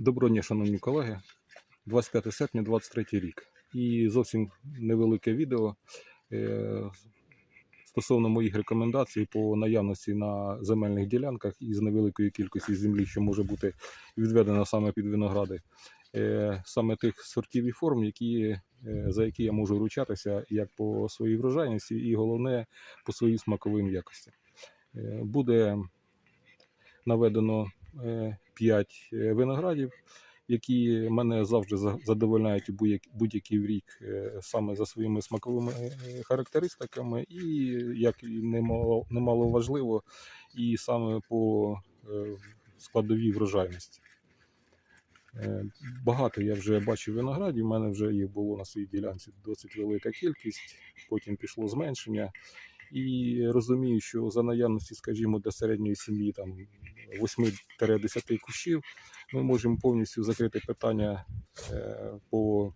Доброго дня, шановні колеги. 25 серпня 23 рік. І зовсім невелике відео е, стосовно моїх рекомендацій по наявності на земельних ділянках із невеликої кількості землі, що може бути відведена саме під виногради, е, саме тих сортів і форм, які, е, за які я можу ручатися як по своїй врожайності, і головне по своїм смаковим якостям. Буде наведено 5 виноградів, які мене завжди задовольняють будь-який рік е, саме за своїми смаковими е, характеристиками, і як немало, немало важливо, і саме по е, складовій врожайності. Е, Багато я вже бачив виноградів, у мене вже їх було на своїй ділянці досить велика кількість, потім пішло зменшення. І розумію, що за наявності, скажімо, для середньої сім'ї там 8-10 кущів, ми можемо повністю закрити питання е, по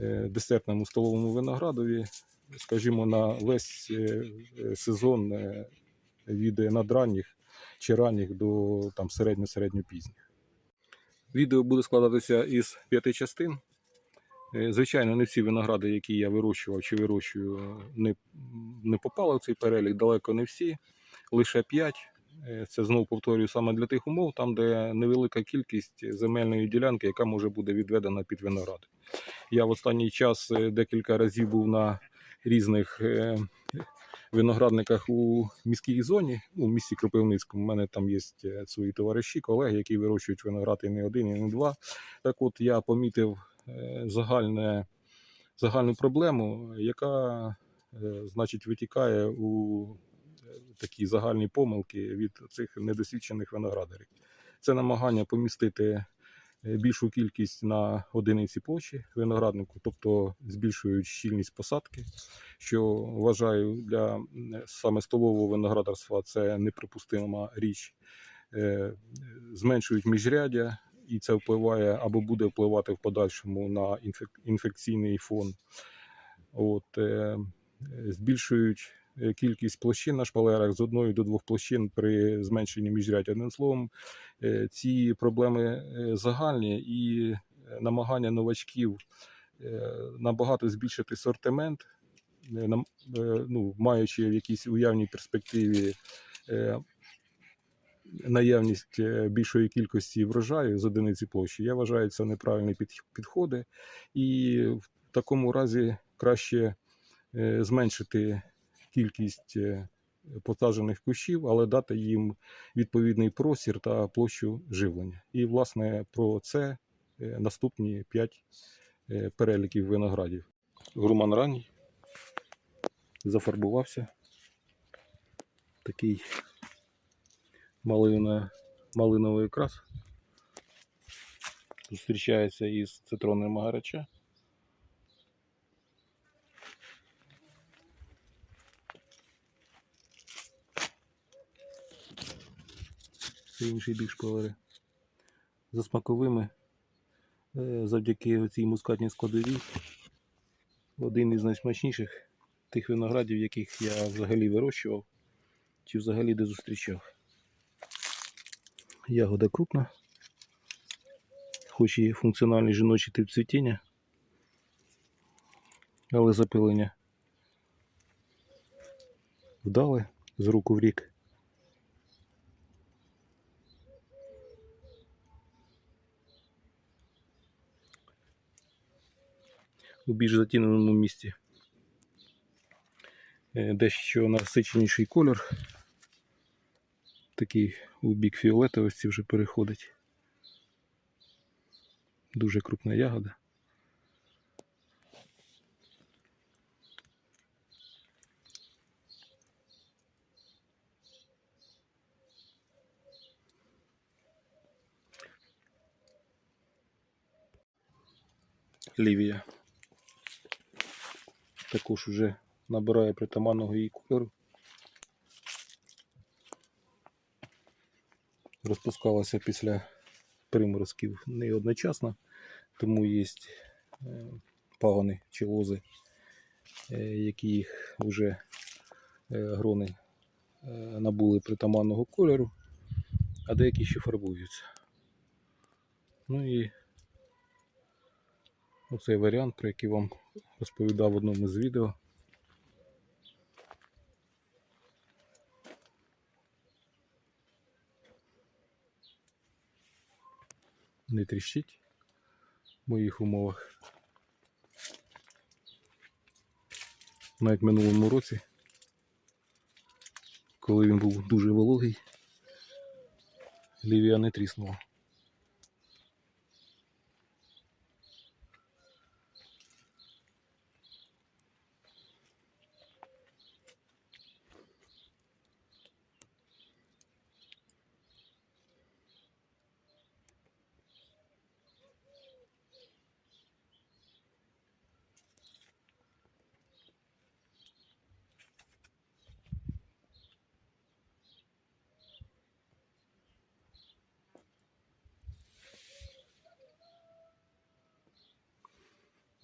е, десертному столовому виноградові, скажімо, на весь е, сезон від надранніх чи ранніх до там середньо-середньо-пізніх. Відео буде складатися із п'яти частин. Е, Звичайно, не всі виногради, які я вирощував чи вирощую, не, не попали в цей перелік, далеко не всі, лише 5. Це знову повторюю саме для тих умов, там, де невелика кількість земельної ділянки, яка може бути відведена під виногради. Я в останній час е, декілька разів був на різних е, виноградниках у міській зоні, у місті Кропивницькому. У мене там є е, свої товариші, колеги, які вирощують виноград і не один, і не два. Так от я помітив е, загальне, загальну проблему, яка е, значить витікає у е, такі загальні помилки від цих недосвідчених виноградарів. Це намагання помістити е, більшу кількість на одиниці площі винограднику, тобто збільшують щільність посадки, що вважаю для саме столового виноградарства це неприпустима річ. Е, Зменшують міжрядя, і це впливає або буде впливати в подальшому на інфек- інфекційний фон. От, е, збільшують е, кількість площин на шпалерах з одної до двох площин при зменшенні міжрядя. Одним словом, е, ці проблеми загальні і намагання новачків набагато збільшити сортимент, ну, маючи в якійсь уявній перспективі наявність е, більшої кількості врожаю з одиниці площі, я вважаю, це неправильні під- підходи. І в такому разі краще е, зменшити кількість е, посаджених кущів, але дати їм відповідний простір та площу живлення. І, власне, про це наступні 5 переліків виноградів. Груман ранній зафарбувався. Такий малина, малиновий окрас. Зустрічається із цитронним магарача. Це інший бік шпалери. За смаковими, е, завдяки цій мускатній складовій, один із найсмачніших тих виноградів, яких я взагалі вирощував, чи взагалі де зустрічав. Ягода крупна, хоч і функціональний жіночий тип цвітіння, але запилення вдале з руку в рік. у більш затіненому місці. Е, Дещо насиченіший колір. Такий у бік фіолетовості вже переходить. Дуже крупна ягода. Лівія також уже набирає притаманного її кольору. Розпускалася після приморозків не одночасно, тому є пагони чи лози, е, які їх вже е, грони е, набули притаманного кольору, а деякі ще фарбуються. Ну і оцей варіант, про який вам розповідав в одному з відео. Не тріщить в моїх умовах. Навіть в минулому році, коли він був дуже вологий, лівія не тріснула.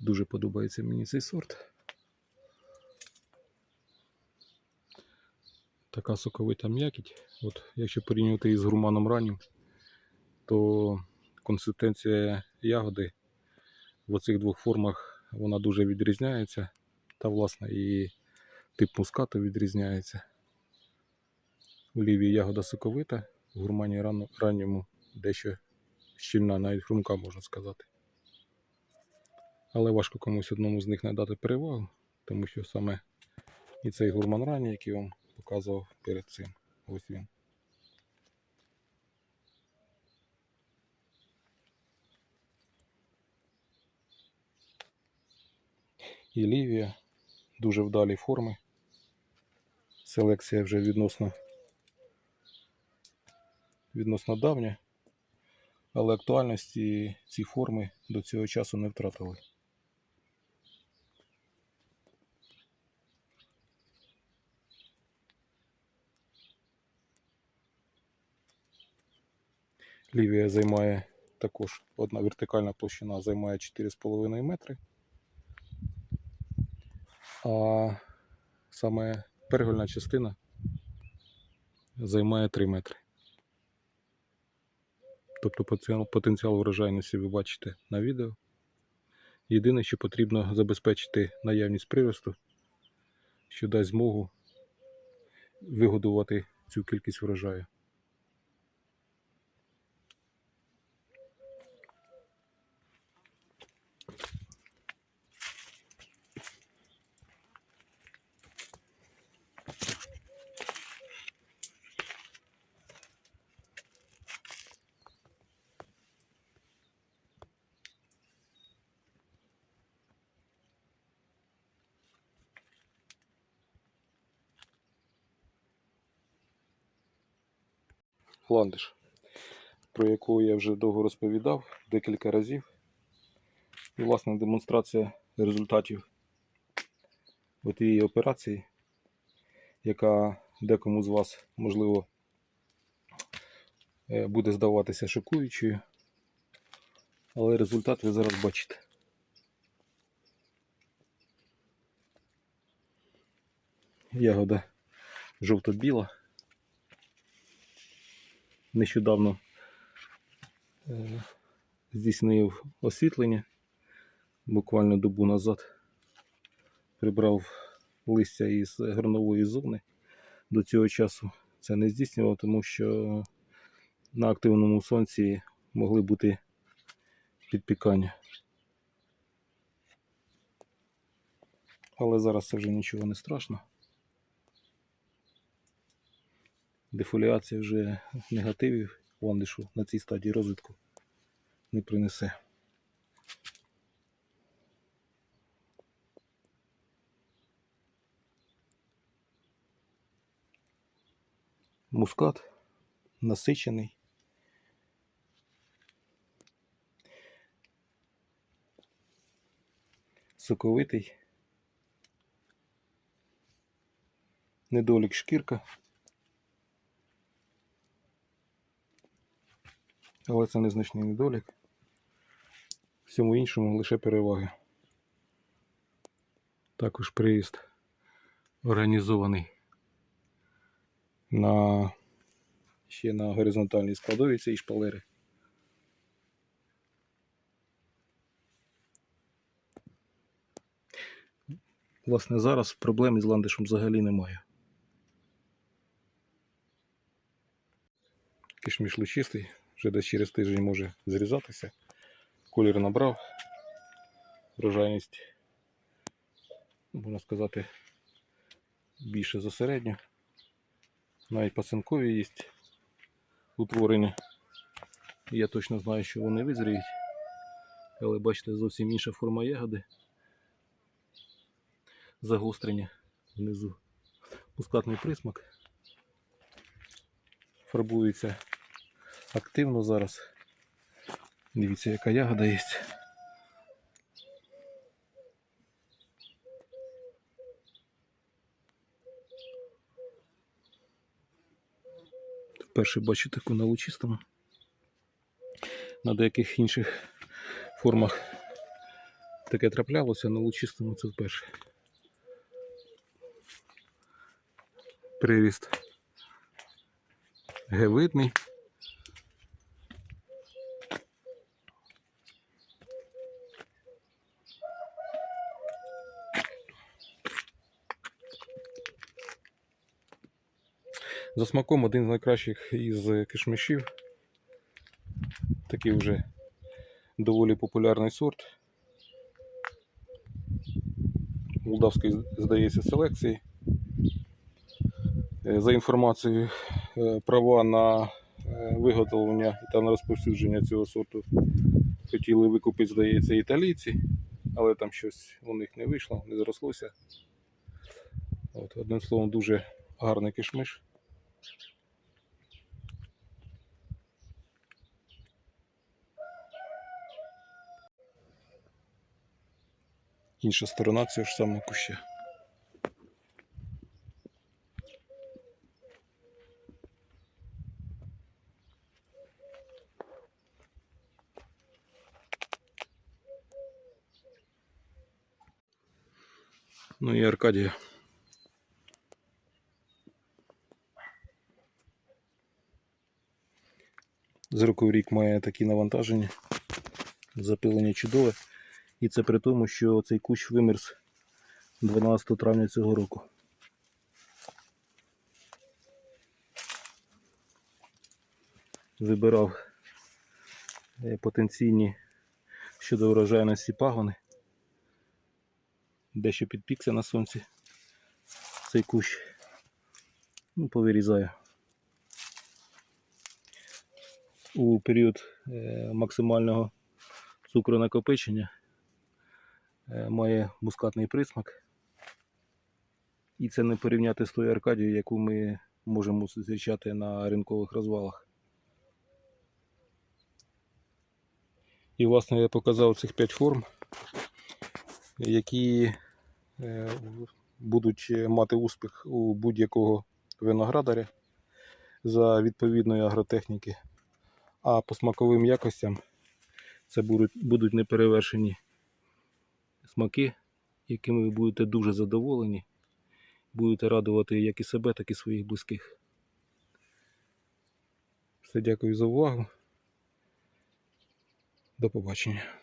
Дуже подобається мені цей сорт. Така соковита м'якіть. От, якщо порівнювати із гурманом раннім, то консистенція ягоди в оцих двох формах вона дуже відрізняється. Та, власне, і тип мускату відрізняється. У лівій ягода соковита, в гурмані ранньому дещо щільна, навіть хрумка, можна сказати. Але важко комусь одному з них надати перевагу, тому що саме і цей гурман ранній, який вам показував перед цим. Ось він. І Лівія дуже вдалі форми. Селекція вже відносно, відносно давня, але актуальності ці форми до цього часу не втратили. Лівія займає також одна вертикальна площина займає 4,5 метри. А саме перегольна частина займає 3 метри. Тобто потенціал, врожайності ви бачите на відео. Єдине, що потрібно забезпечити наявність приросту, що дасть змогу вигодувати цю кількість врожаю. Ландиш, про яку я вже довго розповідав декілька разів. І, власне, демонстрація результатів тієї операції, яка декому з вас, можливо, е, буде здаватися шокуючою. Але результат ви зараз бачите. Ягода жовто-біла нещодавно е, здійснив освітлення, буквально добу назад прибрав листя із гронової зони. До цього часу це не здійснював, тому що на активному сонці могли бути підпікання. Але зараз це вже нічого не страшно. Дефоліація вже негативів ландишу на цій стадії розвитку не принесе. Мускат насичений. Соковитий. Недолік шкірка. але це незначний недолік. Всьому іншому лише переваги. Також приїзд організований на ще на горизонтальній складові цієї шпалери. Власне, зараз проблем із ландишем взагалі немає. Кишміш лучистий вже десь через тиждень може зрізатися. Колір набрав, врожайність, можна сказати, більше за середню. Навіть пасинкові є утворення. Я точно знаю, що вони визріють. Але бачите, зовсім інша форма ягоди. Загострення внизу. Мускатний присмак. Фарбується активно зараз. Дивіться, яка ягода є. Вперше бачу таку на лучистому. На деяких інших формах таке траплялося, на лучистому це вперше. Приріст Г-видний. За смаком один з найкращих із кишмишів. Такий вже доволі популярний сорт. Молдавської, здається, селекції. Е, За інформацією, е, права на е, виготовлення та на розповсюдження цього сорту хотіли викупити, здається, італійці, але там щось у них не вийшло, не зрослося. От, одним словом, дуже гарний кишмиш. Інша сторона цього ж самого куща. Ну і Аркадія. З року в рік має такі навантаження. Запилення чудове. І це при тому, що цей кущ вимерз 12 травня цього року. Вибирав е, потенційні щодо врожайності пагони. Дещо підпікся на сонці цей кущ. Ну, повирізаю. У період е, максимального цукронакопичення е, має мускатний присмак. І це не порівняти з тою Аркадією, яку ми можемо зустрічати на ринкових розвалах. І, власне, я показав цих 5 форм, які е, будуть мати успіх у будь-якого виноградаря за відповідної агротехніки. А по смаковим якостям це будуть, будуть неперевершені смаки, якими ви будете дуже задоволені. Будете радувати як і себе, так і своїх близьких. Все, дякую за увагу. До побачення.